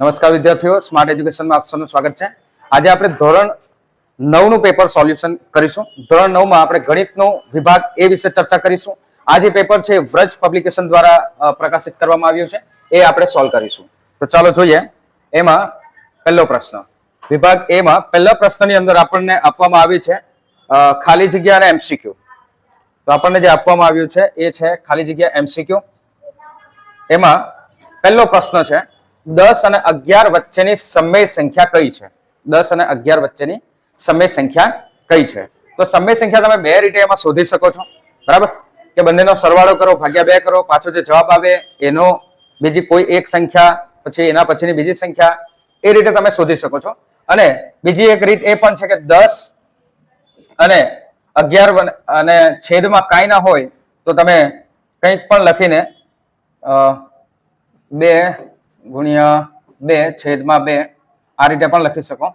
નમસ્કાર વિદ્યાર્થીઓ સ્માર્ટ એજ્યુકેશનમાં આપ સૌનું સ્વાગત છે. આજે આપણે ધોરણ નવનું પેપર સોલ્યુશન કરીશું. ધોરણ નવમાં આપણે ગણિતનો વિભાગ એ વિશે ચર્ચા કરીશું. આ જે પેપર છે વ્રજ પબ્લિકેશન દ્વારા પ્રકાશિત કરવામાં આવ્યું છે. એ આપણે સોલ્વ કરીશું. તો ચાલો જોઈએ. એમાં પહેલો પ્રશ્ન. વિભાગ એ માં પહેલા પ્રશ્નની અંદર આપણને આપવામાં આવી છે ખાલી જગ્યા અને એમસીક્યુ તો આપણને જે આપવામાં આવ્યું છે એ છે ખાલી જગ્યા એમસીક્યુ એમાં પહેલો પ્રશ્ન છે દસ અને અગિયાર વચ્ચેની સમય સંખ્યા કઈ છે? દસ અને અગિયાર વચ્ચેની સમય સંખ્યા કઈ છે? તો સમય સંખ્યા તમે બે રીતે એમાં શોધી શકો છો. બરાબર? કે બંનેનો સરવાળો કરો, ભાગ્યા બે કરો, પાછો જે જવાબ આવે એનો બીજી કોઈ એક સંખ્યા, પછી એના પછીની બીજી સંખ્યા, એ રીતે તમે શોધી શકો છો. અને બીજી એક રીત એ પણ છે કે દસ અને અગિયાર અને છેદમાં કાંઈ ના હોય તો તમે કંઈક પણ લખીને બે ગુણ્યા બે છેદમાં બે. આ રીતે પણ લખી શકો.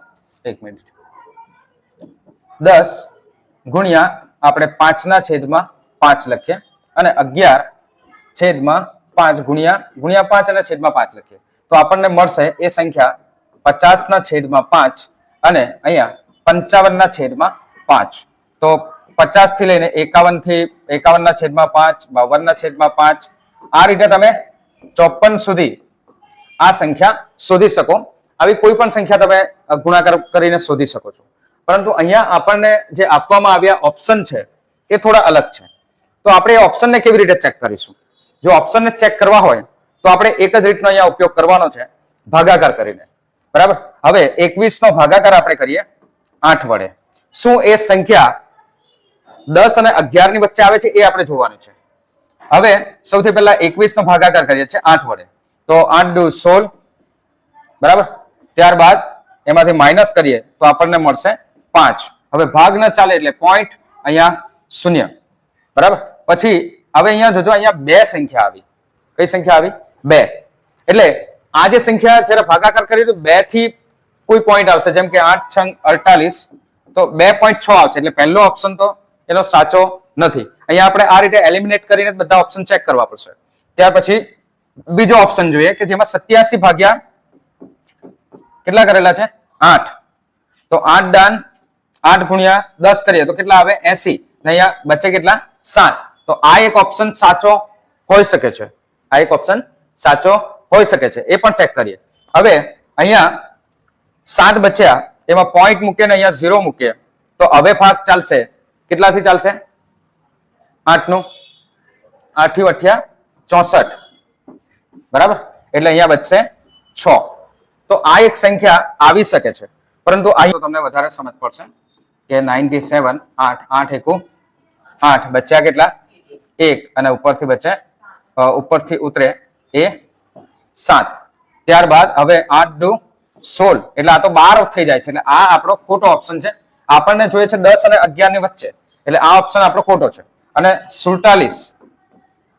એક મિનિટ. દસ ગુણ્યા આપણે પાંચના છેદમાં પાંચ લખીએ અને અગિયાર છેદમાં પાંચ ગુણ્યા ગુણ્યા પાંચ અને છેદમાં પાંચ લખીએ. તો આપણને મળશે એ સંખ્યા પચાસના છેદમાં પાંચ અને અહીંયા પંચાવનના છેદમાં પાંચ. તો પચાસથી લઈને એકાવનથી, એકાવનના છેદમાં પાંચ, બાવનના છેદમાં પાંચ. આ રીતે તમે ચોપન સુધી આ સંખ્યા શોધી શકો. આવી કોઈ પણ સંખ્યા તમે ગુણાકાર કરીને શોધી શકો છો. પરંતુ અહીંયા આપણને જે આપવામાં આવ્યા ઓપ્શન છે, એ થોડા અલગ છે. તો આપણે ઓપ્શનને કેવી રીતે ચેક કરીશું? જો ઓપ્શનને ચેક કરવા હોય, તો આપણે એક જ રીતનો અહીંયા ઉપયોગ કરવાનો છે, ભાગાકાર કરીને. બરાબર? હવે એકવીસ નો ભાગાકાર આપણે કરીએ, આઠ વડે. શું એ સંખ્યા દસ અને અગિયારની વચ્ચે આવે છે, એ આપણે જોવાનું છે. હવે સૌથી પહેલા એકવીસ નો ભાગાકાર કરીએ છીએ, આઠ વડે. તો આઠ દુ સોળ બરાબર? ત્યારબાદ એમાંથી માઇનસ કરીએ તો આપણને મળશે પાંચ. હવે ભાગ ન ચાલે એટલે પોઈન્ટ અહીંયા શૂન્ય. બરાબર? પછી હવે અહીંયા જોજો અહીંયા બે સંખ્યા આવી. કઈ સંખ્યા આવી? બે. એટલે આ જે સંખ્યા જ્યારે ભાગાકાર કરીએ તો બેથી કોઈ પોઈન્ટ આવશે. જેમ કે આઠ છંગ અડતાલીસ. તો બે પોઈન્ટ છ આવશે. એટલે પહેલો ઓપ્શન તો એનો સાચો નથી. અહીંયા આપણે આ રીતે એલિમિનેટ કરીને બધા ઓપ્શન ચેક કરવા પડશે. ત્યાર પછી બીજો ઓપ્શન જોઈએ કે જેમાં સત્યાસી ભાગ્યા કેટલા કરેલા છે? આઠ. તો આઠ દાન આઠ ગુણ્યા દસ કરીએ તો કેટલા આવે? એસી. અહીંયા બચે કેટલા? સાત. તો આ એક ઓપ્શન સાચો હોઈ શકે છે. આ એક ઓપ્શન સાચો હોઈ શકે છે. એ પણ ચેક કરીએ. હવે અહીંયા સાત બચ્યા, એમાં પોઈન્ટ મૂકીએ ને અહીંયા ઝીરો મૂકીએ. તો હવે ભાગ ચાલશે. કેટલાથી ચાલશે? આઠનું. આઠ્યું અઠ્યા ચોસઠ. બરાબર? એટલે અહીંયા બચશે છ. તો આ એક સંખ્યા આવી શકે છે. પરંતુ અહીં તમને વધારે સમજ પડશે કે નાઇન્ટી સેવન આઠ આઠ એકુ, આઠ. બચ્યા કેટલા? એક. અને ઉપરથી બચે ઉપરથી ઉતરે એ સાત. ત્યારબાદ હવે આઠ ડુ સોળ. એટલે આ તો બાર થઈ જાય છે. એટલે આ આપણો ખોટો ઓપ્શન છે. આપણને જોઈએ છે દસ અને અગિયારની વચ્ચે. એટલે આ ઓપ્શન આપણો ખોટો છે. અને સુડતાલીસ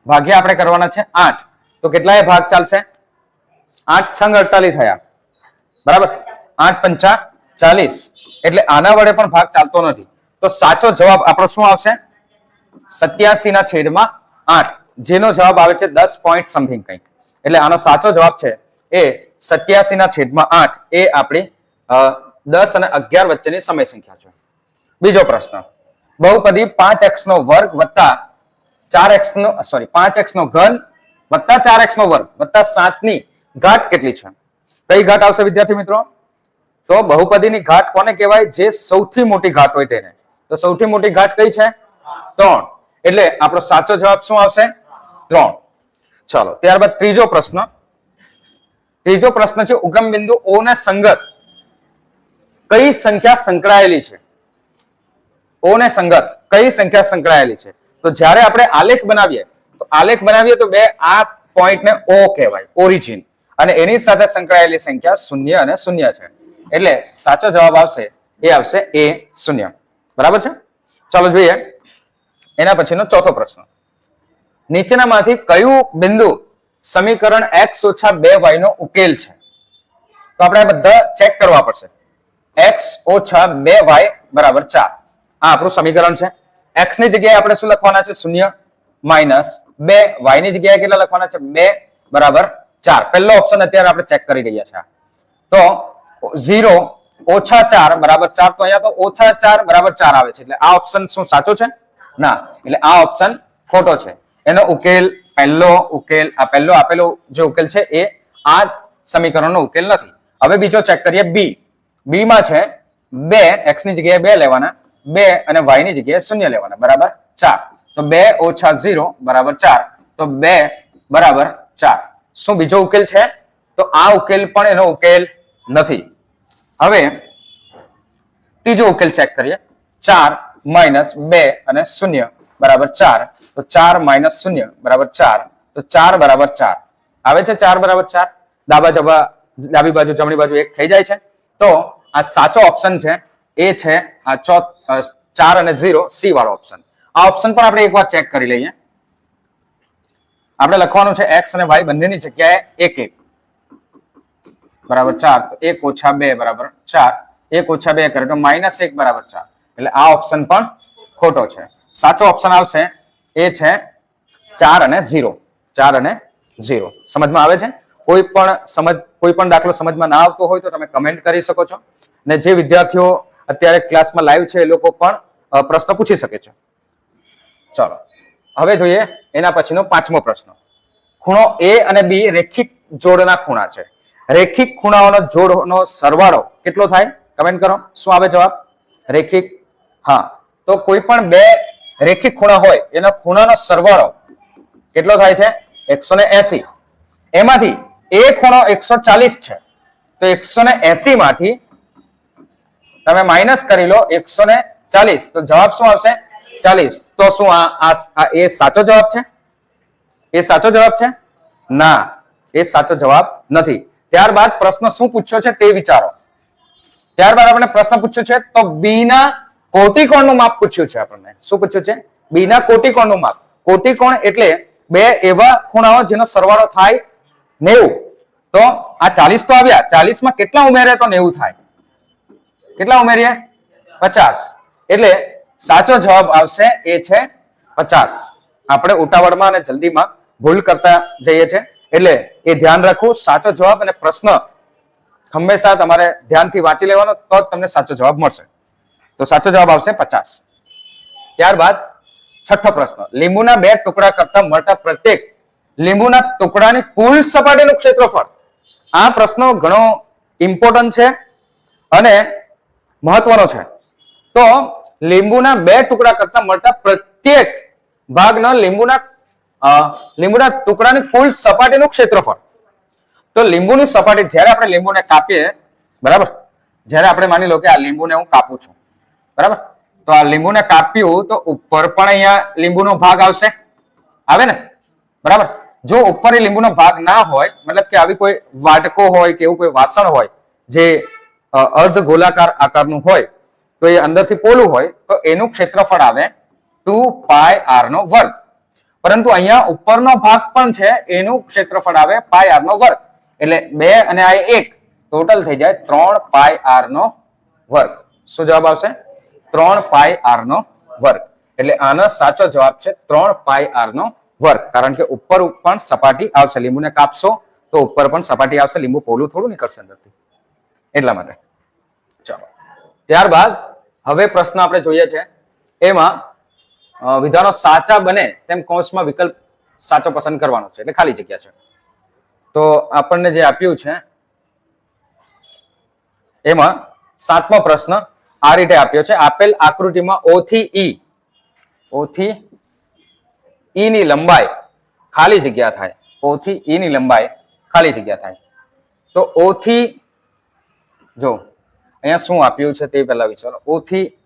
ભાગ્યા આપણે કરવાના છે આઠ. તો કેટલાય ભાગ ચાલશે? આઠ છંગ અડતાલીસ થયા. બરાબર? આઠ પંચા ચાલીસ. એટલે આના વડે પણ ભાગ ચાલતો નથી. તો સાચો જવાબ આપણો શું આવશે? સત્યાસી ના છેદમાં આઠ. જેનો જવાબ આવે છે દસ પોઈન્ટ સમથિંગ કંઈક. એટલે આનો સાચો જવાબ છે એ સત્યાસી ના છેદમાં આઠ એ આપણી દસ અને અગિયાર વચ્ચેની સમય સંખ્યા છે. બીજો પ્રશ્ન. બહુપદી પાંચ એક્સ નો વર્ગ વત્તા ચાર એક્સ નો સોરી પાંચ એક્સ નો ઘન વત્તા ચાર એક્સ નો વર્ગ, વત્તા સાતની ઘાત કેટલી છે? કઈ ઘાટ આવશે વિદ્યાર્થી મિત્રો? તો બહુપદીની ઘાટ કોને કહેવાય? જે સૌથી મોટી ઘાટ હોય તેને. તો સૌથી મોટી ઘાટ કઈ છે? ત્રણ. એટલે આપણો સાચો જવાબ શું આવશે? ત્રણ. ચાલો, ત્યારબાદ ત્રીજો પ્રશ્ન. ત્રીજો પ્રશ્ન છે ઉગમ બિંદુ ઓ ને સંગત. કઈ સંખ્યા સંકળાયેલી છે? ઓ ને સંગત. કઈ સંખ્યા સંકળાયેલી છે? તો જ્યારે આપણે આલેખ બનાવીએ આલેખ બનાવીએ તો બે આ પોઈન્ટ ને ઓ કહેવાય ઓરિજિન અને એની સાથે સંકળાયેલી સંખ્યા શૂન્ય અને શૂન્ય છે. એટલે સાચો જવાબ આવશે, એ આવશે એ શૂન્ય. બરાબર છે? ચાલો જોઈએ. એના પછીનો ચોથો પ્રશ્ન. નીચેનામાંથી કયું બિંદુ સમીકરણ એક્સ ઓછા બે વાય નો ઉકેલ છે? તો આપણે બધા ચેક કરવા પડશે. એક્સ ઓછા બે વાય બરાબર ચાર. આ આપણું સમીકરણ છે. એક્સની જગ્યાએ આપણે શું લખવાના છે? શૂન્ય, માઇનસ બે વાયની જગ્યાએ કેટલા લખવાના છે? બે બરાબર ચાર. પહેલો ઓપ્શન અત્યારે આપણે ચેક કરી રહ્યા છે. તો ઝીરો ઓછા ચાર બરાબર ચાર તો અહીંયા તો ઓછા ચાર બરાબર ચાર આવે છે. એટલે આ ઓપ્શન શું, સાચો છે? ના. એટલે આ ઓપ્શન ખોટો છે. એનો ઉકેલ પહેલો ઉકેલ, આ પહેલો આપેલો જે ઉકેલ છે એ આ સમીકરણનો ઉકેલ નથી. હવે બીજો ચેક કરીએ બી બી માં છે બે એક્સની જગ્યાએ બે લેવાના, બે અને વાયની જગ્યાએ શૂન્ય લેવાના. બરાબર? ચાર. તો બે ઓછા ઝીરો બરાબર ચાર. તો બે બરાબર ચાર. શું બીજો ઉકેલ છે? તો આ ઉકેલ પણ એનો ઉકેલ નથી. હવે ત્રીજો ઉકેલ ચેક કરીએ. ચાર માઇનસ બે અને શૂન્ય બરાબર ચાર. તો ચાર માઇનસ શૂન્ય બરાબર ચાર. તો ચાર બરાબર ચાર. આવે છે ચાર બરાબર ચાર? ડાબા જબા ડાબી બાજુ, જમણી બાજુ એક થઈ જાય છે. તો આ સાચો ઓપ્શન છે. એ છે આ ચો ચાર અને ઝીરો સી વાળો ઓપ્શન આ ઓપ્શન પણ આપણે એકવાર ચેક કરી લઈએ. આપણે લખવાનું છે એક્સ અને વાય બંનેની જગ્યાએ એક એક. બરાબર ચાર, તો એક ઓછા બે, બરાબર ચાર. એક ઓછા બે કરે તો માઇનસ એક, બરાબર ચાર. એટલે આ ઓપ્શન પણ ખોટો છે. સાચો ઓપ્શન આવશે એ છે ચાર અને ઝીરો ચાર અને ઝીરો સમજમાં આવે છે? કોઈ પણ સમજ, કોઈ પણ દાખલો સમજમાં ના આવતો હોય તો તમે કમેન્ટ કરી શકો છો. ને જે વિદ્યાર્થીઓ અત્યારે ક્લાસમાં લાઈવ છે એ લોકો પણ પ્રશ્ન પૂછી શકે છે. ચલો. હવે જોઈએ એના પછીનો પાંચમો પ્રશ્ન. ખૂણો એ અને બી રેખિક જોડના ખૂણા છે. રેખિક ખૂણાઓનો જોડનો સરવાળો કેટલો થાય? કમેન્ટ કરો. શું આવે જવાબ? રેખિક. હા. તો કોઈ પણ બે રેખિક ખૂણા હોય, એનો ખૂણાનો સરવાળો કેટલો થાય છે? એકસો ને એસી. એમાંથી એ ખૂણો એકસો ચાલીસ છે. તો એકસો ને એસી માંથી તમે માઇનસ કરી લો એકસો ને ચાલીસ. તો જવાબ શું આવશે? ચાલીસ. તો શું આ એ સાચો જવાબ છે? એ સાચો જવાબ છે? ના, એ સાચો જવાબ નથી. ત્યારબાદ પ્રશ્ન શું પૂછ્યો છે તે વિચારો. ત્યારબાદ આપણે પ્રશ્ન પૂછ્યો છે તો બી ના કોટિકોણનું માપ પૂછ્યું છે આપણને. શું પૂછ્યું છે? બી ના કોટિકોણનું માપ. કોટિકોણ એટલે બે એવા ખૂણાઓ જેનો સરવાળો થાય નેવું. તો આ ચાલીસ તો આવ્યા. ચાલીસમાં કેટલા ઉમેરે તો નેવું થાય? કેટલા ઉમેરીએ? પચાસ. એટલે સાચો જવાબ આવશે એ છે પચાસ. આપણે ઉતાવળમાં અને જલ્દીમાં ભૂલ કરતા જઈએ છે એટલે એ ધ્યાન રાખવું સાચો જવાબ અને પ્રશ્ન હંમેશા તમારે ધ્યાનથી વાંચી લેવાનો, તો જ તમને સાચો જવાબ મળશે. તો સાચો જવાબ આવશે પચાસ. ત્યારબાદ છઠ્ઠો પ્રશ્ન, લીંબુના બે ટુકડા કરતા મળતા પ્રત્યેક લીંબુના ટુકડાની કુલ સપાટીનું ક્ષેત્રફળ. આ પ્રશ્ન ઘણો ઇમ્પોર્ટન્ટ છે અને મહત્વનો છે. તો લીંબુના બે ટુકડા કરતા મળતા પ્રત્યેક ભાગના લીંબુના લીંબુના ટુકડાની કુલ સપાટીનું ક્ષેત્રફળ. તો લીંબુની સપાટી જ્યારે આપણે લીંબુને કાપીએ, બરાબર? જ્યારે આપણે માની લો કે આ લીંબુને હું કાપું છું, બરાબર? તો આ લીંબુને કાપ્યું તો ઉપર પણ અહીંયા લીંબુનો ભાગ આવશે. આવે ને? બરાબર? જો ઉપર લીંબુનો ભાગ ના હોય, મતલબ કે આવી કોઈ વાટકો હોય કે એવું કોઈ વાસણ હોય, જે અર્ધ ગોલાકાર આકારનું હોય તો એ અંદરથી પોલું હોય, તો એનું ક્ષેત્રફળ આવે ટુ પાય આર નો વર્ગ. પરંતુ અહીંયા ઉપરનો ભાગ પણ છે, એનું ક્ષેત્રફળ આવે પાય આર નો વર્ગ. એટલે બે અને આ એક, ટોટલ થઈ જાય ત્રણ પાય આર નો વર્ગ. શું જવાબ આવશે? ત્રણ પાય આર નો વર્ગ. એટલે આનો સાચો જવાબ છે ત્રણ પાય આર નો વર્ગ. કારણ કે ઉપર પણ સપાટી આવશે, લીંબુને કાપશો તો ઉપર પણ સપાટી આવશે, લીંબુ પોલું થોડું નીકળશે અંદરથી. એટલા માટે. ચાલો. ત્યારબાદ હવે પ્રશ્ન આપણે જોઈએ છે. એમાં વિધાનો સાચા બને તેમ કૌંસમાં વિકલ્પ સાચો પસંદ કરવાનો છે, એટલે ખાલી જગ્યા છે. તો આપણને જે આપ્યું છે, એમાં સાતમો પ્રશ્ન આ રીતે આપ્યો છે. આપેલ આકૃતિમાં ઓ થી ઈ ઓ થી ઈ ની લંબાઈ ખાલી જગ્યા થાય. ઓ થી ઈ ની લંબાઈ ખાલી જગ્યા થાય. તો ઓ થી, જો અહીંયા શું આપ્યું છે તે પહેલા વિચારો. ઓથી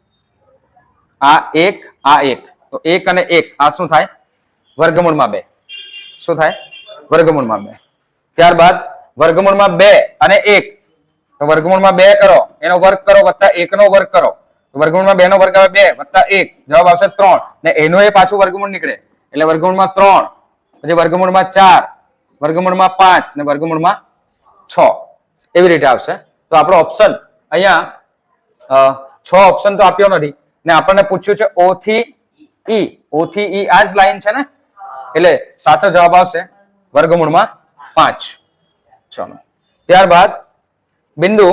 આ એક આ એક. તો એક અને એક, આ શું થાય? વર્ગમૂળમાં બે. શું થાય? વર્ગમૂળમાં બે. ત્યારબાદ વર્ગમૂળમાં બે અને એક. તો વર્ગમૂળમાં બે કરો. એનો વર્ગ કરો વત્તા એકનો વર્ગ કરો. વર્ગમૂળમાં બે નો વર્ગ આવે બે વત્તા એક. જવાબ આવશે ત્રણ. ને એનો એ પાછું વર્ગમૂળ નીકળે. એટલે વર્ગમૂળમાં ત્રણ. પછી વર્ગમૂળમાં ચાર. વર્ગમૂળમાં પાંચ. ને વર્ગમૂળમાં છ. એવી રીતે આવશે. તો આપણો ઓપ્શન અહીંયા છ ઓપ્શન તો આપ્યો નથી. ને આપણને પૂછ્યું છે ઓ થી ઈ ઓ થી ઈ આ જ લાઈન છે ને? એટલે સાચો જવાબ આવશે વર્ગમૂળમાં પાંચ. ચલો. ત્યારબાદ બિંદુ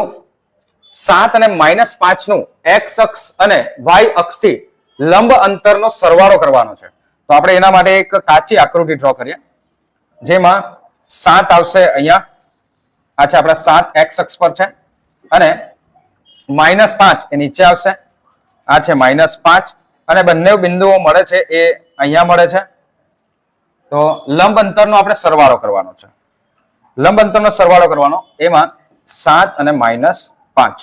સાત અને માઇનસ પાંચનું એક્સ અક્ષ અને વાય અક્ષથી લંબ અંતરનો સરવાળો કરવાનો છે. તો આપણે એના માટે એક કાચી આકૃતિ ડ્રો કરીએ. જેમાં સાત આવશે અહીંયા. આ છે આપણા સાત એક્સ અક્ષ પર છે. અને માઇનસ પાંચ એ નીચે આવશે. આ છે માઇનસ પાંચ. અને બંને બિંદુઓ મળે છે એ અહીંયા મળે છે. તો લંબ અંતરનો આપણે સરવાળો કરવાનો છે. લંબ અંતરનો સરવાળો કરવાનો. એમાં સાત અને માઇનસ પાંચ.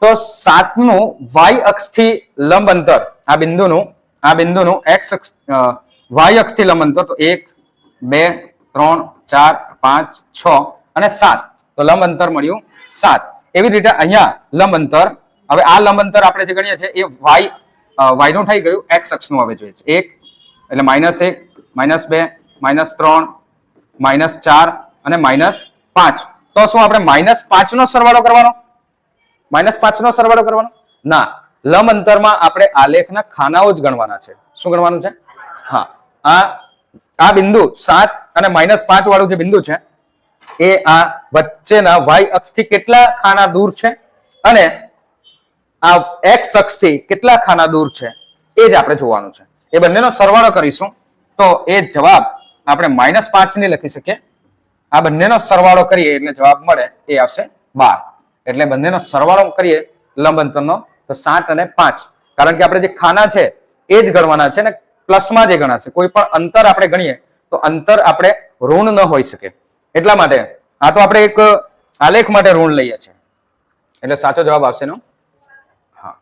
તો સાતનું વાય અક્ષથી લંબ અંતર, આ બિંદુનું આ બિંદુનું એક્સ અક્ષ વાય અક્ષથી લંબ અંતર, તો એક, બે, ત્રણ, ચાર, પાંચ, છ અને સાત. તો લંબ અંતર મળ્યું સાત. એવી રીતે અહીંયા લંબ અંતર હવે આ લંબ અંતર આપણે જે ગણીએ છીએ એ વાય વાયનું થઈ ગયું એક્સ અક્ષનું હવે જોઈએ છે એક, એટલે માઇનસ એક માઇનસ બે માઇનસ ત્રણ માઇનસ ચાર અને માઇનસ પાંચ. તો શું આપણે માઇનસ પાંચ નો સરવાળો કરવાનો? માઇનસ પાંચ નો સરવાળો કરવાનો? ના લંબ અંતરમાં આપણે આલેખના ખાનાઓ જ ગણવાના છે. શું ગણવાનું છે? હા, આ આ બિંદુ સાત અને માઇનસ પાંચ વાળું જે બિંદુ છે એ આ વચ્ચેના વાય અક્ષથી કેટલા ખાના દૂર છે? અને આ એક્સ અક્ષથી કેટલા ખાના દૂર છે? એ જ આપણે જોવાનું છે. એ બંનેનો સરવાળો કરીશું તો એ જવાબ આપણે માઇનસ પાંચની લખી શકીએ. આ બંનેનો સરવાળો કરીએ એટલે જવાબ મળે એ આવશે બાર. એટલે બંનેનો સરવાળો કરીએ લંબ અંતરનો તો સાત અને પાંચ. કારણ કે આપણે જે ખાના છે એ જ ગણવાના છે ને, પ્લસમાં જે ગણાશે, કોઈ પણ અંતર આપણે ગણીએ તો અંતર આપણે ઋણ ન હોઈ શકે. એટલા માટે? આ તો આપણે એક આલેખ માટે ઋણ લઈએ છીએ. એટલે સાચો જવાબ આવશે નો હા.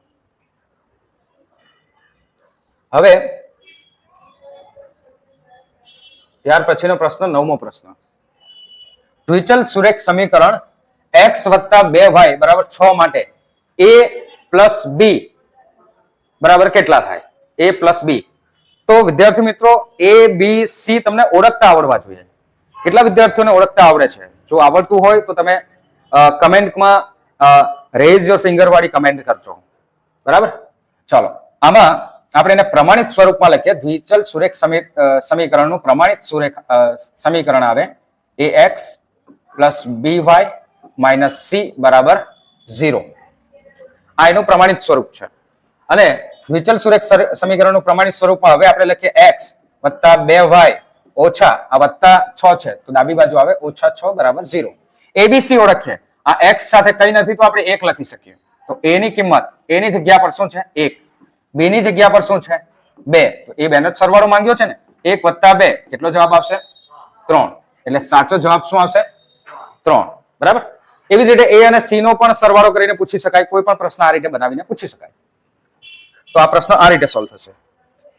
હવે, ત્યાર પછીનો પ્રશ્ન, નવમો પ્રશ્ન. દ્વિચલ સુરેખ સમીકરણ એક્સ વત્તા બે વાય બરાબર છ માટે એ પ્લસ બી બરાબર કેટલા થાય? એ પ્લસ બી તો વિદ્યાર્થી મિત્રો એ બી સી તમને ઓળખતા આવડવા જોઈએ. કેટલા વિદ્યાર્થીઓને ઓળખતા આવડે છે? જો આવડતું હોય તો તમે કમેન્ટમાં રેઝ યોર ફિંગર વાળી કમેન્ટ કરજો. બરાબર? ચાલો. આમાં આપણે એને પ્રમાણિત સ્વરૂપમાં લખીએ. દ્વિચલ સુરેખ સમી સમીકરણનું પ્રમાણિત સુરેખ સમીકરણ આવે. A X plus B Y minus C બરાબર ઝીરો આ એનું પ્રમાણિત સ્વરૂપ છે. અને દ્વિચલ સુરેખ સમીકરણનું પ્રમાણિત સ્વરૂપમાં હવે આપણે લખીએ એક્સ વત્તા બે વાય ઓછા, આ વત્તા છ છે. તો ડાબી બાજુ આવે, ઓછા છ બરાબર ઝીરો. એબીસી ઓળખીએ. આ એક્સ સાથે કઈ નથી, તો આપણે એક લખી શકીએ. તો એ ની કિંમત એની જગ્યા પર શું છે? એક. બે ની જગ્યા પર શું છે? બે. તો એ બેનો સરવાળો માંગ્યો છે ને? એક વત્તા બે. કેટલો જવાબ આવશે? ત્રણ. એટલે સાચો જવાબ શું આવશે? ત્રણ. બરાબર? એવી રીતે એ અને સી નો પણ સરવાળો કરીને પૂછી શકાય. કોઈ પણ પ્રશ્ન આ રીતે બનાવીને પૂછી શકાય. તો આ પ્રશ્ન આ રીતે સોલ્વ થશે.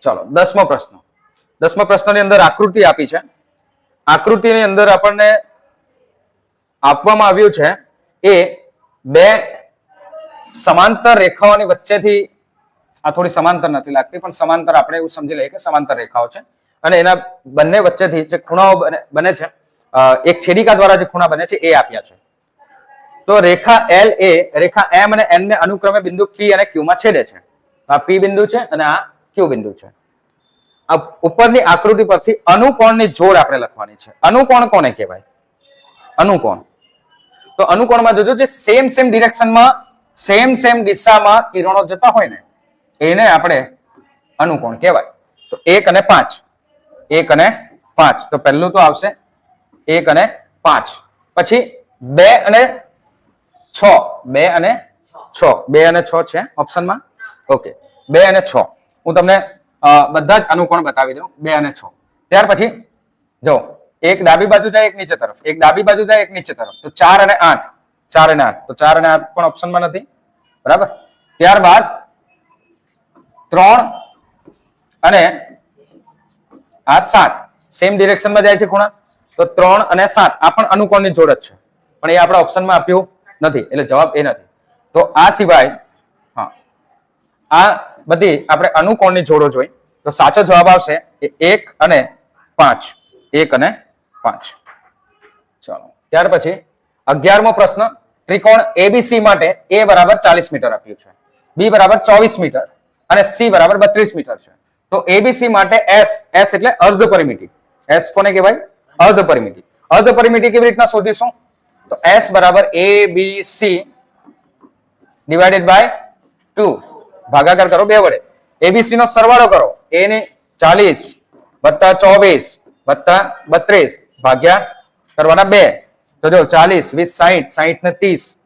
ચલો, દસમો પ્રશ્ન. દસમા પ્રશ્નની અંદર આકૃતિ આપી છે. આકૃતિની અંદર આપણને આપવામાં આવ્યું છે એ બે સમાંતર રેખાઓની વચ્ચેથી, આ થોડી સમાંતર નથી લાગતી, પણ સમાંતર આપણે એવું સમજી લઈએ કે સમાંતર રેખાઓ છે. અને એના બંને વચ્ચેથી જે ખૂણાઓ બને છે એક છેદિકા દ્વારા જે ખૂણા બને છે, એ આપ્યા છે. તો રેખા એલ એ, રેખા એમ અને એન ને અનુક્રમે બિંદુ પી અને ક્યુ માં છેદે છે. આ પી બિંદુ છે અને આ ક્યુ બિંદુ છે. ઉપરની આકૃતિ પરથી અનુકોણની જોડ આપણે લખવાની છે. અનુકોણ કોને કહેવાય? અનુકોણ. તો અનુકોણમાં જોજો જે સેમ સેમ ડિરેક્શનમાં સેમ સેમ દિશામાં કિરણો જતા હોય ને, એને આપણે અનુકોણ કહેવાય. તો એક અને પાંચ. એક અને પાંચ. તો પહેલું તો આવશે એક અને પાંચ. પછી બે અને છ. બે અને છ. બે અને છ છે ઓપ્શનમાં? ઓકે. બે અને છ. હું તમને બધા જ અનુકોણ બતાવી દઉં. બે અને છ. ત્યાર પછી, જો, એક ડાબી બાજુ જાય, એક નીચે તરફ. એક ડાબી બાજુ જાય, એક નીચે તરફ. તો ચાર અને આઠ. ચાર અને આઠ. તો ચાર અને આઠ પણ ઓપ્શનમાં નથી. બરાબર? ત્યારબાદ, ત્રણ અને આ સાત. સેમ ડિરેક્શનમાં જાય છે ખૂણા. તો ત્રણ અને સાત. આ પણ અનુકોણની જોડ જ છે. પણ એ આપણા ઓપ્શનમાં આપ્યું નથી. એટલે જવાબ એ નથી. તો આ સિવાય, હા. આ બધી આપણે અનુકોણની જોડો જોઈ. તો સાચો જવાબ આવશે એક અને પાંચ. એક અને પાંચ. ચાલો. ત્યાર પછી અગિયારમો પ્રશ્ન. ત્રિકોણ એબીસી માટે એ બરાબર ચાલીસ મીટર આપ્યું છે. બી બરાબર ચોવીસ મીટર અને સી બરાબર બત્રીસ મીટર છે. તો એબીસી માટે એસ એસ એટલે અર્ધ પરિમિતિ. એસ કોને કહેવાય? અર્ધ પરિમિતિ. અર્ધ પરિમિતિ કેવી રીતના શોધીશું? તો એસ બરાબર A B C divided by two ભાગાકાર કરો બે વડે. એબીસી નો સરવાળો કરો. એ ને ચાલીસ વત્તા ચોવીસ વત્તા બત્રીસ ભાગ્યા કરવાના બે. તો જો ચાલીસ, વીસ સાહીઠ સાહીઠ ને ત્રીસ,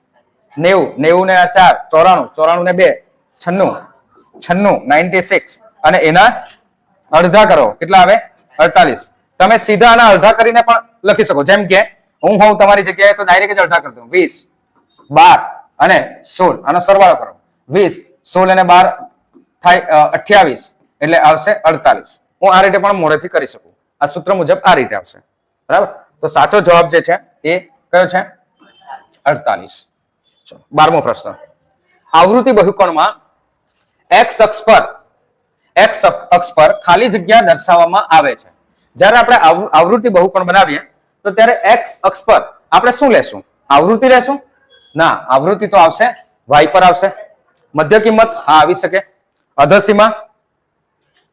નેવું નેવું ને આ ચાર, ચોરાણું ચોરાણું ને બે, છન્નું છન્નું નાઇન્ટી સિક્સ અને એના અડધા કરો. કેટલા આવે? અડતાલીસ. તમે સીધા આના અડધા કરીને પણ લખી શકો. જેમ કે, હું હોઉં તમારી જગ્યાએ તો ડાયરેક્ટ જ અડધા કરી દઉં. વીસ, બાર અને સોળ. આનો સરવાળો કરો. વીસ સોળ અને બાર થાય અઠ્યાવીસ એટલે આવશે અડતાલીસ. હું આ રીતે પણ મોડેથી કરી શકું. આ સૂત્ર મુજબ આ રીતે આવશે. બરાબર? તો સાચો જવાબ જે છે એ કયો છે? અડતાલીસ. બારમો પ્રશ્ન. આવૃત્તિ બહુકોણમાં એક્સ અક્ષ પર એક્સ અક્ષ પર ખાલી જગ્યા દર્શાવવામાં આવે છે. જ્યારે આપણે આવ- આવૃત્તિ બહુકોણ બનાવીએ, તો ત્યારે એક્સ અક્ષ પર આપણે શું લેશું? આવૃત્તિ લેશું? ના, આવૃત્તિ તો આવશે વાય પર આવશે. મધ્ય કિંમત, હા, આવી શકે. અધસીમા,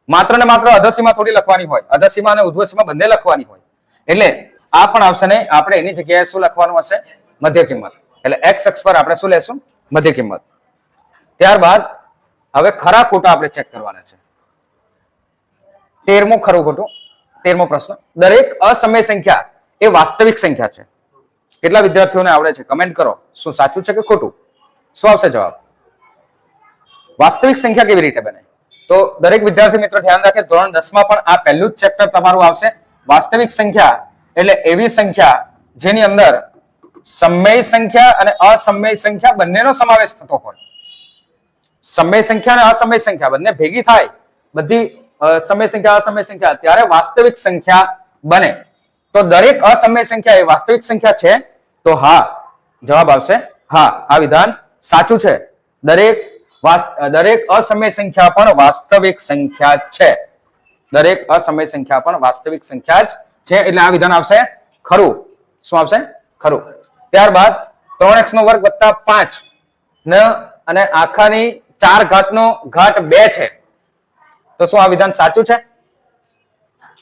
માત્ર ને માત્ર અધસીમા થોડી લખવાની હોય. અધસીમા અને ઉધ્વસીમા બંને લખવાની હોય. એટલે આ પણ આવશે નહીં. આપણે એની જગ્યાએ શું લખવાનું હશે? મધ્ય કિંમત. એટલે એક્સ અક્ષ પર આપણે શું લેશું? મધ્ય કિંમત. ત્યારબાદ હવે ખરા ખોટા આપણે ચેક કરવાના છે. તેરમો ખરું ખોટું? તેરમો પ્રશ્ન. દરેક અસમય સંખ્યા એ વાસ્તવિક સંખ્યા છે. કેટલા વિદ્યાર્થીઓને આવડે છે? કમેન્ટ કરો. શું સાચું છે કે ખોટું? શું આવશે જવાબ? વાસ્તવિક સંખ્યા કેવી રીતે બને? તો દરેક વિદ્યાર્થી મિત્રો ધ્યાન રાખે, ધોરણ દસમાં પણ આ પહેલું જ ચેપ્ટર તમારું આવશે. વાસ્તવિક સંખ્યા એટલે એવી સંખ્યા જેની અંદર સમય સંખ્યા અને અસમય સંખ્યા બંનેનો સમાવેશ થતો હોય. સમય સંખ્યા અને અસમય સંખ્યા બંને ભેગી થાય. બધી સમય સંખ્યા, અસમય સંખ્યા, ત્યારે વાસ્તવિક સંખ્યા બને. તો દરેક અસમય સંખ્યા એ વાસ્તવિક સંખ્યા છે? તો હા, જવાબ આવશે. હા, આ વિધાન સાચું છે. દરેક દરેક અસમય સંખ્યા પણ વાસ્તવિક સંખ્યા છે. દરેક અસમય સંખ્યા પણ વાસ્તવિક સંખ્યા જ છે. એટલે આ વિધાન આવશે ખરું. શું આવશે? ખરું. ત્યારબાદ ત્રણ એક્સ નો વર્ગ વત્તા પાંચ ન અને આખાની ચાર ઘાતનો ઘાટ બે છે. તો શું આ વિધાન સાચું છે?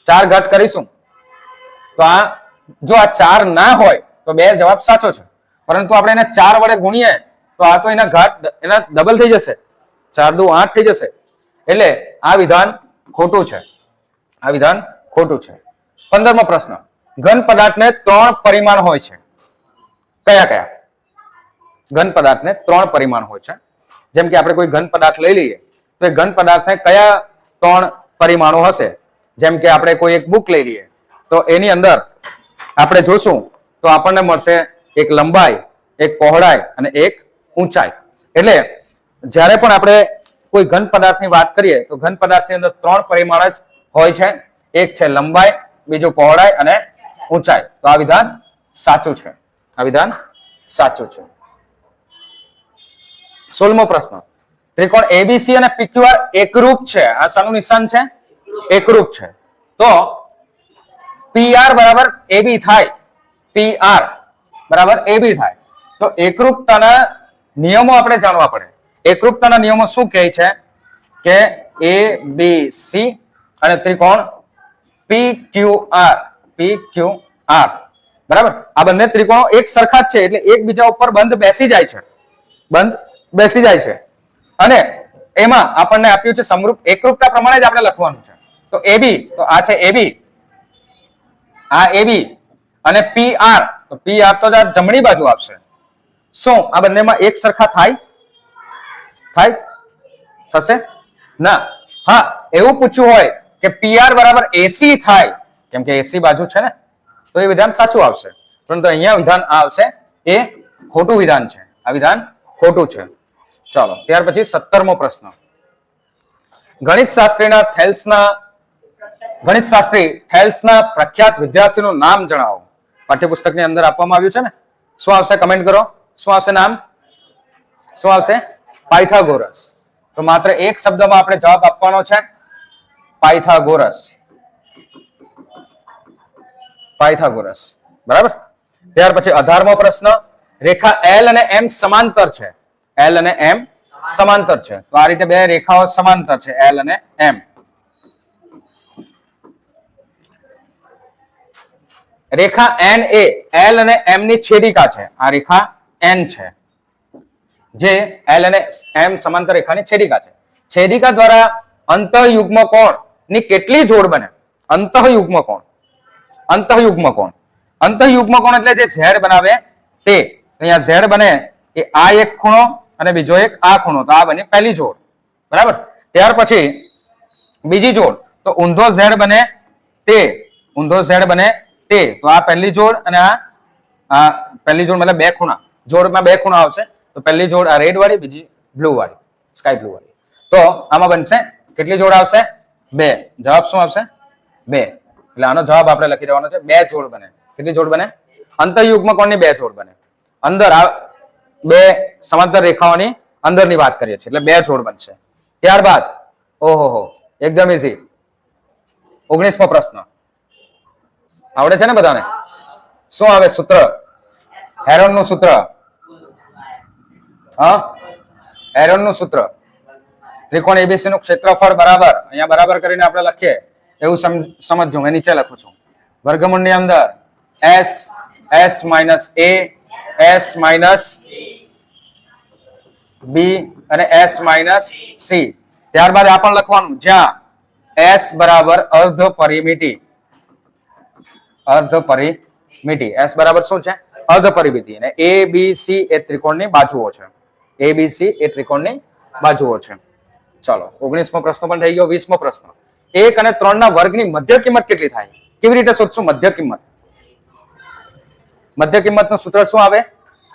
ચાર ઘાટ કરીશું. તો આ, જો આ ચાર ના હોય તો બે જવાબ સાચો છે. પરંતુ આપણે એને ચાર વડે ગુણીએ તો આ તો એના ઘાટ, એના ડબલ થઈ જશે. ચાર દુ આઠ થઈ જશે. એટલે આ વિધાન ખોટું છે. આ વિધાન ખોટું છે. પંદરમો પ્રશ્ન. ઘન પદાર્થને ત્રણ પરિમાણ હોય છે. કયા કયા? ઘન પદાર્થને ત્રણ પરિમાણ હોય છે. જેમ કે આપણે કોઈ ઘન પદાર્થ લઈ લઈએ, તો એ ઘન પદાર્થને કયા ત્રણ પરિમાણો હશે? જેમ કે આપણે કોઈ એક બુક લઈ લઈએ, તો એની અંદર આપણે જોશું, તો આપણને મળશે એક લંબાઈ, એક પહોળાઈ અને એક ઊંચાઈ. એટલે જ્યારે પણ આપણે કોઈ ઘન પદાર્થની વાત કરીએ, તો ઘન પદાર્થની અંદર ત્રણ પરિમાણ જ હોય છે. એક છે લંબાઈ, બીજું પહોળાઈ અને ઊંચાઈ. તો આ વિધાન સાચું છે. આ વિધાન સાચું છે. સોળમો પ્રશ્ન. ત્રિકોણ એબીસી અને પીક્યુઆર એકરૂપ છે. આ શાનું નિશાન છે? એકરૂપ છે. તો પીઆર બરાબર એબી થાય. પીઆર બરાબર એબી થાય. તો એકરૂપતાના નિયમો આપણે જાણવા પડે. એકરૂપતાના નિયમો શું કહે છે? કે એ બી સી અને ત્રિકોણ P Q R P Q R બરાબર? આ બંને ત્રિકોણો એક સરખા જ છે, એટલે એકબીજા ઉપર બંધ બેસી જાય છે. બંધ બેસી જાય છે. અને એમાં આપણને આપ્યું છે સમરૂપ. એકરૂપતા પ્રમાણે જ આપણે લખવાનું છે. તો એબી તો આ છે એબી આ એબી અને પી આર તો પી આર તો જમણી બાજુ આવશે શું? આ બંનેમાં એક સરખા થાય? થાય? થશે? ના. હા, એવું પૂછ્યું હોય કે પીઆર બરાબર એસી થાય, કેમ કે એસી બાજુ છે ને, તો એ વિધાન સાચું આવશે. પરંતુ અહીંયા વિધાન આવશે, એ ખોટું વિધાન છે. આ વિધાન ખોટું છે. ચાલો, ત્યાર પછી સત્તરમો પ્રશ્ન. ગણિત શાસ્ત્રીના થેલ્સના ગણિત શાસ્ત્રી થેલ્સના પ્રખ્યાત વિદ્યાર્થીનું નામ જણાવો. પાઠ્યપુસ્તકની અંદર આપવામાં આવ્યું છે ને? શું આવશે? કમેન્ટ કરો. શું આવશે નામ? શું આવશે? પાયથાગોરસ. તો માત્ર એક શબ્દમાં આપણે જવાબ આપવાનો છે. પાયથાગોરસ. પાયથાગોરસ. બરાબર? ત્યાર પછી અઢારમો પ્રશ્ન. રેખા એલ અને એમ સમાંતર છે. એલ અને એમ સમાંતર છે. તો આ રીતે બે રેખાઓ સમાંતર છે. એલ અને એમ રેખા એન એ એલ અને એમ ની છેદિકા છે. આ રેખા એન છે, જે એલ અને એમ સમાંતર રેખાની છેદિકા છે. છેદિકા દ્વારા અંતઃયુગ્મ કોણની કેટલી જોડ બને? અંતઃયુગ્મ કોણ અંતઃયુગ્મ કોણ અંતઃયુગ્મ કોણ એટલે જે ઝેડ બનાવે તે. અહીંયા ઝેડ બને એ આ એક ખૂણો અને બીજો એક આ ખૂણો. તો આ બની પહેલી જોડ. બરાબર? ત્યાર પછી બીજી જોડ. તો ઊંધો ઝેડ બને તે. ઊંધો ઝેડ બને તે. તો આ પહેલી જોડ અને આ પહેલી જોડ મતલબ બે ખૂણા. જોડમાં બે ખૂણો આવશે. તો પહેલી જોડ આ રેડ વાળી, બીજી બ્લુ વાળી સ્કાય બ્લુ વાળી. તો આમાં બનશે કેટલી જોડ આવશે? બે. જવાબ શું આવશે? બે. એટલે આનો જવાબ આપણે લખી દેવાનો છે, બે જોડ બને. કેટલી જોડ બને? અંતરયુગ્મ કોણની બે જોડ બને? અંદર આ બે સમાંતર રેખાઓની અંદરની વાત કરીએ છીએ, એટલે બે જોડ બનશે. ત્યારબાદ ઓહો હો એકદમ ઇઝી ઓગણીસમો પ્રશ્ન. આવડે છે ને બધાને? શું આવે સૂત્ર? હેરોનનું સૂત્ર. હા? હેરોનનું સૂત્ર. ત્રિકોણ એબીસી નું ક્ષેત્રફળ બરાબર. અહીંયા બરાબર કરીને આપણે લખીએ. એવું સમ- સમજજો મેં નીચે લખું છું. વર્ગમૂળની અંદર S S minus A S minus B અને એસ માઇનસ સી ત્યારબાદ આ પણ લખવાનું. જ્યાં એસ બરાબર અર્ધ પરિમિતિ. અર્ધ પરિમિતિ. એસ બરાબર શું છે? અર્ધ પરિમિતિ. અને એ બી સી એ ત્રિકોણની બાજુઓ છે. એ બી એ ત્રિકોણની બાજુઓ છે. ચાલો, ઓગણીસમો પ્રશ્ન પણ થઈ ગયો, વીસમો પ્રશ્ન. એક અને ત્રણ ના વર્ગની મધ્ય કિંમત કેટલી થાય? કેવી રીતે શોધશું મધ્ય કિંમત? મધ્ય કિંમતનું સૂત્ર શું આવે?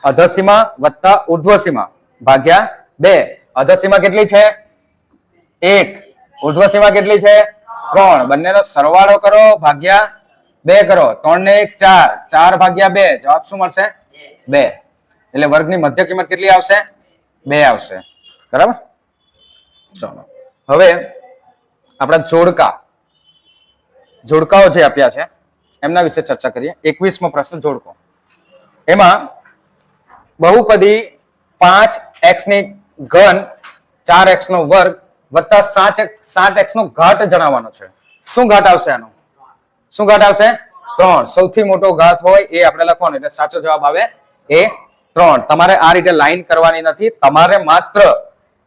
અધસીમા વત્તા ઉર્ધ્વસીમા ભાગ્યા બે. અધસીમા કેટલી છે? એક. ઉર્ધ્વસીમા કેટલી છે? ત્રણ. બંનેનો સરવાળો કરો, ભાગ્યા બે કરો. ત્રણ ને એક, ચાર. ચાર ભાગ્યા બે. જવાબ શું મળશે? બે. એટલે વર્ગની મધ્ય કિંમત કેટલી આવશે? બે આવશે. બરાબર? ચલો. હવે આપણા જોડકા. જોડકાઓ જે આપ્યા છે એમના વિશે ચર્ચા કરીએ. એકવીસમો પ્રશ્ન જોડકો. એમાં બહુપદી પાંચ એક્સની ઘન ચાર એક્સ નો વર્ગ વત્તા સાત સાત એક્સ નો ઘાટ જણાવવાનો છે. શું ઘાટ આવશે આનો? શું ઘાટ આવશે? ત્રણ. સૌથી મોટો ઘાત હોય એ આપણે લખવાનો એટલે સાચો જવાબ આવે એ ત્રણ. તમારે આ રીતે લાઈન કરવાની નથી. તમારે માત્ર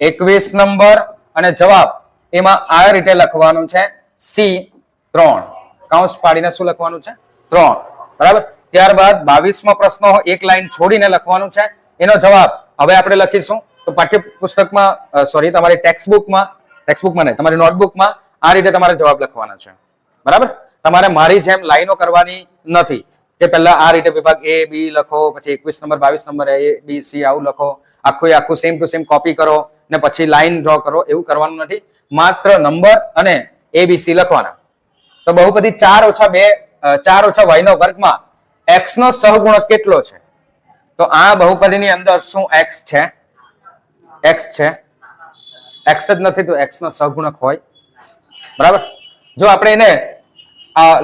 એકવીસ નંબર અને જવાબ એમાં આ રીતે લખવાનું છે. સી, ત્રણ. કાઉન્સ પાડીને શું લખવાનું છે? ત્રણ. બરાબર? ત્યારબાદ બાવીસમો પ્રશ્ન એક લાઈન છોડીને લખવાનું છે. એનો જવાબ હવે આપણે લખીશું. તો પાઠ્યપુસ્તકમાં સોરી તમારી ટેક્સ્ટ બુકમાં ટેક્સ્ટ બુકમાં નહીં, તમારી નોટબુકમાં આ રીતે તમારે જવાબ લખવાના છે. બરાબર? તમારે મારી જેમ લાઈનો કરવાની નથી. કે પહેલા આ રીતે વિભાગ એ બી લખો, પછી એકવીસ નંબર, બાવીસ નંબર એ બી સી આવું લખો. આખું આખું સેમ ટુ સેમ કોપી કરો ને પછી લાઈન ડ્રો કરો. એવું કરવાનું નથી. માત્ર નંબર અને એ બી સી લખવાના. તો બહુપદી ચાર ઓછા બે ચાર ઓછા વાય નો વર્ગમાં એક્સ નો સહગુણક કેટલો છે? તો આ બહુપદીની અંદર શું એક્સ છે? એક્સ છે. એક્સ જ નથી તો એક્સ નો સહગુણક હોય. બરાબર? જો આપણે એને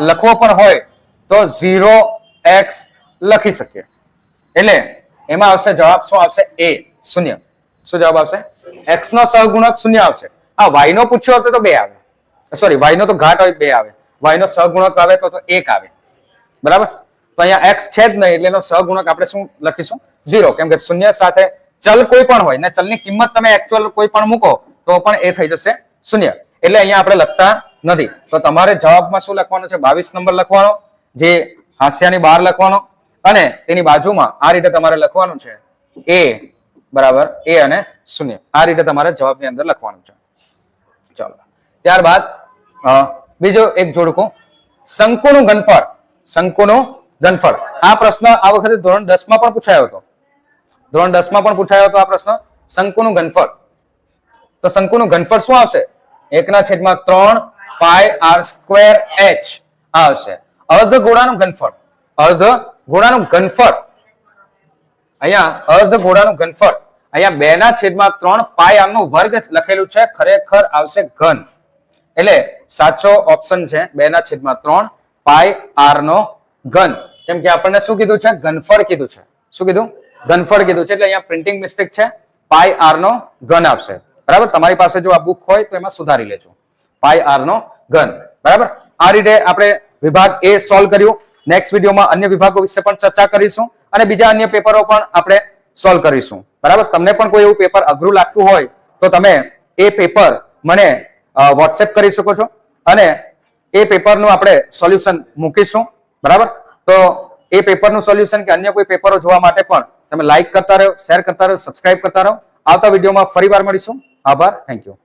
લખવો પણ હોય તો ઝીરો એક્સ લખી શકીએ. એટલે એમાં આવશે જવાબ શું આવશે? એ શૂન્ય. શું જવાબ આવશે? એક્સ નો સહગુણક શૂન્ય આવશે. આ વાય નો પૂછ્યો હતો તો બે આવે. સોરી વાય નો તો ઘાટ હોય બે આવે. વાય નો સહગુણક આવે તો તો એક આવે. બરાબર? તો અહીંયા એક્સ છે જ નહીં, એટલે એનો સહગુણક આપણે શું લખીશું? ઝીરો કેમ કે શૂન્ય સાથે ચલ કોઈ પણ હોય, ને ચલની કિંમત તમે એકચ્યુઅલ કોઈ પણ મૂકો, તો પણ એ થઈ જશે શૂન્ય. એટલે અહીંયા આપણે લખતા નથી. તો તમારે જવાબમાં શું લખવાનું છે? બાવીસ નંબર લખવાનો. જે હાસ્યાની બહાર લખવાનો અને તેની બાજુમાં આ રીતે તમારે લખવાનું છે એ બરાબર એ અને શૂન્ય. આ રીતે તમારે જવાબની અંદર લખવાનું છે. ચાલો. ત્યારબાદ બીજો એક જોડકું. શંકુનું ઘનફળ. શંકુનું ઘનફળ. આ પ્રશ્ન આ વખતે ધોરણ દસમાં પણ પૂછાયો હતો. ધોરણ દસમાં પણ પૂછાયો હતો આ પ્રશ્ન. શંકુનું ઘનફળ. તો શંકુનું ઘનફળ શું આવશે? એકના છેદમાં ત્રણ પાય આર સ્ક્વેર એચ આવશે. અર્ધ ગોળાનું ઘનફળ. અર્ધ ગોળાનું ઘનફળ. અહીંયા અર્ધ ગોળાનું ઘનફળ. અહીંયા બે ના છેદમાં ત્રણ પાય આર નો વર્ગ લખેલું છે. ખરેખર આવશે ઘન. એટલે સાચો ઓપ્શન છે બે ના છેદમાં ત્રણ પાય આર નો ઘન. કેમ કે આપણને શું કીધું છે? ઘનફળ કીધું છે. શું કીધું? ઘનફળ કીધું છે. એટલે અહીંયા પ્રિન્ટિંગ મિસ્ટેક છે. પાય આર નો ઘન આવશે. બરાબર? તમારી પાસે જો આ બુક હોય તો એમાં સુધારી લેજો. પાય આર નો ઘન. બરાબર? આ રીતે આપણે વિભાગ એ સોલ્વ કર્યું. નેક્સ્ટ વિડીયોમાં અન્ય વિભાગો વિશે પણ ચર્ચા કરીશું અને બીજા અન્ય પેપરો પણ આપણે સોલ્વ કરીશું. બરાબર? તમને પણ કોઈ એવું પેપર અઘરું લાગતું હોય તો તમે એ પેપર મને વોટ્સએપ કરી શકો છો અને એ પેપરનું આપણે સોલ્યુશન મૂકીશું. બરાબર? તો એ પેપરનું સોલ્યુશન કે અન્ય કોઈ પેપરો જોવા માટે પણ તમે લાઇક કરતા રહો શેર કરતા રહો સબસ્ક્રાઇબ કરતા રહો. આવતા વિડીયોમાં ફરી વાર મળીશું. આભાર. Thank you